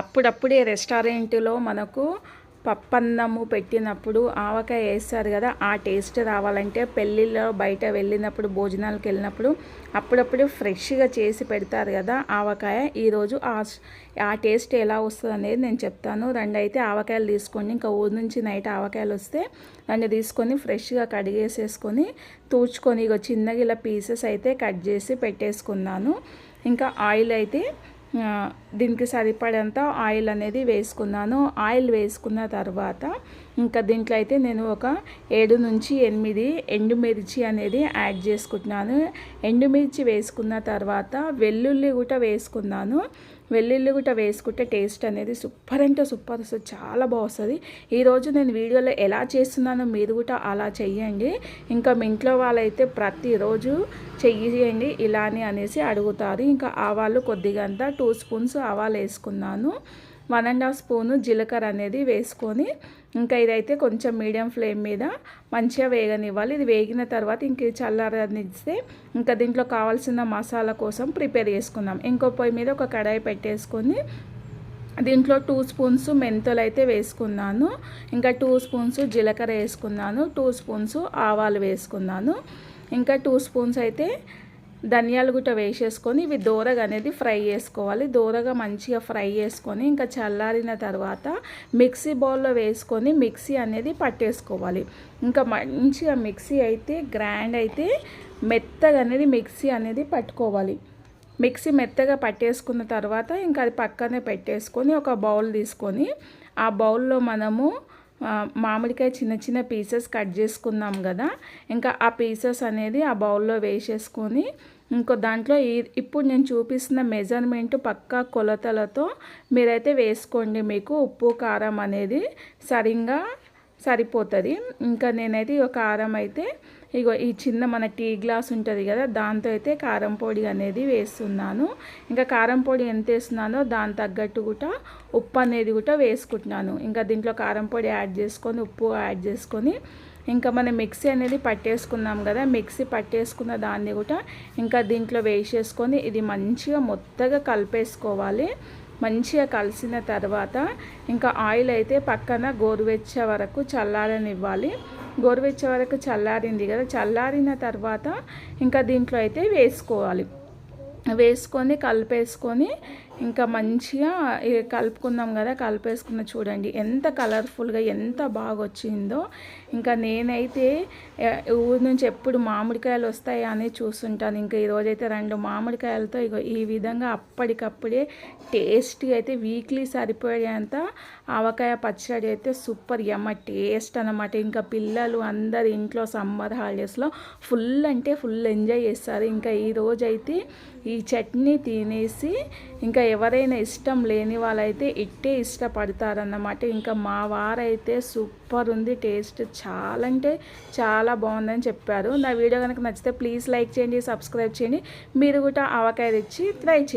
అప్పుడప్పుడే రెస్టారెంట్లో మనకు పప్పన్నము పెట్టినప్పుడు ఆవకాయ వేస్తారు కదా ఆ టేస్ట్ రావాలంటే పెళ్ళిళ్ళలో బయట వెళ్ళినప్పుడు భోజనాలకు వెళ్ళినప్పుడు అప్పుడప్పుడు ఫ్రెష్గా చేసి పెడతారు కదా ఆవకాయ. ఈరోజు ఆ ఆ టేస్ట్ ఎలా వస్తుంది అనేది నేను చెప్తాను. రెండు అయితే ఆవకాయలు తీసుకోండి ఇంకా ఊరి నుంచి నైట్ ఆవకాయలు వస్తే రెండు తీసుకొని ఫ్రెష్గా కడిగేసేసుకొని తూచుకొని ఇక చిన్నగా ఇలా పీసెస్ అయితే కట్ చేసి పెట్టేసుకున్నాను. ఇంకా ఆయిల్ అయితే దీనికి సరిపడేంత ఆయిల్ అనేది వేసుకున్నాను. ఆయిల్ వేసుకున్న తర్వాత ఇంకా దీంట్లో అయితే నేను ఒక ఏడు నుంచి ఎనిమిది ఎండుమిర్చి అనేది యాడ్ చేసుకుంటున్నాను. ఎండుమిర్చి వేసుకున్న తర్వాత వెల్లుల్లి కూడా వేసుకున్నాను. వెల్లుల్లి కూడా వేసుకుంటే టేస్ట్ అనేది సూపర్ అంటే సూపర్. వస్తుంది చాలా బాగుంది. ఈరోజు నేను వీడియోలో ఎలా చేస్తున్నానో మీరు కూడా అలా చెయ్యండి. ఇంకా మీ ఇంట్లో వాళ్ళైతే ప్రతిరోజు చెయ్యండి ఇలానే అనేసి అడుగుతారు. ఇంకా ఆవాలు కొద్దిగా టూ స్పూన్స్ ఆవాలు వేసుకున్నాను. వన్ అండ్ హాఫ్ స్పూను జీలకర్ర అనేది వేసుకొని ఇంకా ఇదైతే కొంచెం మీడియం ఫ్లేమ్ మీద మంచిగా వేగనివ్వాలి. ఇది వేగిన తర్వాత ఇంక చల్లారనిస్తే ఇంకా దీంట్లో కావాల్సిన మసాలా కోసం ప్రిపేర్ చేసుకుందాం. ఇంకో పొయ్యి మీద ఒక కడాయి పెట్టేసుకొని దీంట్లో టూ స్పూన్స్ మెంతులు అయితే వేసుకున్నాను. ఇంకా టూ స్పూన్స్ జీలకర్ర వేసుకున్నాను. టూ స్పూన్స్ ఆవాలు వేసుకున్నాను. ఇంకా టూ స్పూన్స్ అయితే ధనియాలు గుట్ట వేసేసుకొని ఇవి దూరగా అనేది ఫ్రై చేసుకోవాలి. దూరగా మంచిగా ఫ్రై చేసుకొని ఇంకా చల్లారిన తర్వాత మిక్సీ బౌల్లో వేసుకొని మిక్సీ అనేది పట్టేసుకోవాలి. ఇంకా మంచిగా మిక్సీ అయితే గ్రాండ్ అయితే మెత్తగా అనేది మిక్సీ అనేది పట్టుకోవాలి. మిక్సీ మెత్తగా పట్టేసుకున్న తర్వాత ఇంకా అది పక్కనే పెట్టేసుకొని ఒక బౌల్ తీసుకొని ఆ బౌల్లో మనము మామిడికాయ చిన్న చిన్న పీసెస్ కట్ చేసుకున్నాం కదా. ఇంకా ఆ పీసెస్ అనేది ఆ బౌల్లో వేసేసుకొని ఇంకో దాంట్లో ఇప్పుడు నేను చూపిస్తున్న మెజర్మెంట్ పక్కా కొలతలతో మీరైతే వేసుకోండి. మీకు ఉప్పు కారం అనేది సరిగ్గా సరిపోతుంది. ఇంకా నేనైతే ఒక కారం అయితే ఇగో ఈ చిన్న మన టీ గ్లాస్ ఉంటుంది కదా దాంతో అయితే కారం పొడి అనేది వేస్తున్నాను. ఇంకా కారం పొడి ఎంత వేస్తున్నానో దాని తగ్గట్టు కూడా ఉప్పు అనేది కూడా వేసుకుంటున్నాను. ఇంకా దీంట్లో కారం పొడి యాడ్ చేసుకొని ఉప్పు యాడ్ చేసుకొని ఇంకా మనం మిక్సీ అనేది పట్టేసుకున్నాం కదా మిక్సీ పట్టేసుకున్న దాన్ని కూడా ఇంకా దీంట్లో వేసేసుకొని ఇది మంచిగా మొత్తగా కలిపేసుకోవాలి. మంచిగా కలిసిన తర్వాత ఇంకా ఆయిల్ అయితే పక్కన గోరువెచ్చే వరకు చల్లారనివ్వాలి. గోరువెచ్చే వరకు చల్లారింది కదా చల్లారిన తర్వాత ఇంకా దీంట్లో అయితే వేసుకోవాలి. వేసుకొని కలిపేసుకొని ఇంకా మంచిగా కలుపుకున్నాం కదా కలిపేసుకున్న చూడండి. ఎంత కలర్ఫుల్గా ఎంత బాగా వచ్చిందో ఇంకా నేనైతే ఊరి నుంచి ఎప్పుడు మామిడికాయలు వస్తాయా అని చూస్తుంటాను ఇంకా ఈరోజైతే రెండు మామిడికాయలతో ఇగో ఈ విధంగా అప్పటికప్పుడే టేస్టీ అయితే వీక్లీ సరిపోయేంత ఆవకాయ పచ్చడి అయితే సూపర్ ఎమ్మ టేస్ట్ అనమాట ఇంకా పిల్లలు అందరు ఇంట్లో సమ్మర్ హాలిడేస్లో ఫుల్ అంటే ఫుల్ ఎంజాయ్ చేస్తారు. ఇంకా ఈరోజైతే ఈ చట్నీ తినేసి ఇంకా ఎవరైనా ఇష్టం లేని వాళ్ళైతే ఇట్టే ఇష్టపడతారన్నమాట. ఇంకా మా వారైతే సూపర్ ఉంది టేస్ట్ చాలా అంటే చాలా బాగుందని చెప్పారు. నా వీడియో కనుక నచ్చితే ప్లీజ్ లైక్ చేయండి సబ్స్క్రైబ్ చేయండి. మీరు కూడా ఆవకాయ తెచ్చి ట్రై చేయండి.